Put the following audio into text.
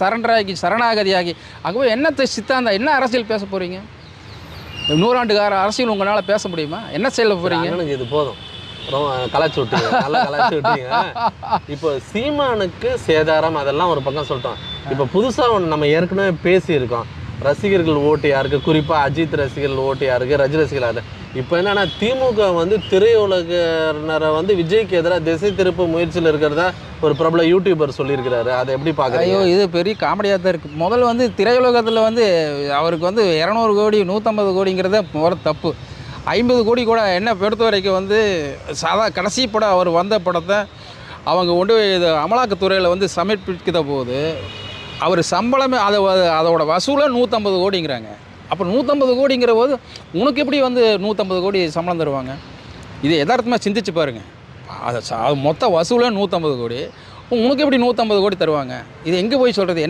சரண்டராகி சரணாகதியாகி. ஆகவே என்னத்தை சித்தாந்தம் என்ன அரசியல் பேச போகிறீங்க நூறாண்டுகார அரசியல் உங்களால் பேச முடியுமா? என்ன செய்ய போகிறீங்க அண்ணனுக்கு இது போதும். கலாச்சி விட்டீங்க நல்லா கலாச்சி விட்டீங்க இப்போ சீமானுக்கு சேதாரம் அதெல்லாம் ஒரு பக்கம் சொல்லிட்டோம். இப்போ புதுசாக ஒன்று நம்ம ஏற்கனவே பேசியிருக்கோம். ரசிகர்கள் ஓட்டு யாருக்கு? குறிப்பாக அஜித் ரசிகர்கள் ஓட்டு யாருக்கு? ரஜி ரசிகர்கள். இப்போ என்னென்னா திமுக வந்து திரையுலகினரை வந்து விஜய்க்கு எதிராக திசை திருப்பு முயற்சியில் இருக்கிறதா ஒரு பிரபல யூடியூபர் சொல்லியிருக்கிறாரு. அதை எப்படி பார்க்குறீங்க ஐயோ இது பெரிய காமெடியாக தான் இருக்குது முதல்ல வந்து திரையுலகத்தில் வந்து அவருக்கு வந்து இரநூறு கோடி நூற்றம்பது கோடிங்கிறத போகிற தப்பு. ஐம்பது கோடி கூட என்ன பொறுத்த வரைக்கும் வந்து சாதா கடைசி படம் அவர் வந்த படத்தை அவங்க கொண்டு போய் இது அமலாக்கத்துறையில் வந்து சமர்ப்பிக்கிற போது அவர் சம்பளமே அதை அதோட வசூலே நூற்றம்பது கோடிங்கிறாங்க. அப்போ நூற்றம்பது கோடிங்கிற போது உனக்கு எப்படி வந்து நூற்றம்பது கோடி சம்பளம் தருவாங்க? இது எதார்த்தமாக சிந்திச்சு பாருங்கள் அதை அது மொத்த வசூலே நூற்றம்பது கோடி. உனக்கு எப்படி நூற்றம்பது கோடி தருவாங்க? இது எங்கே போய் சொல்கிறது என்ன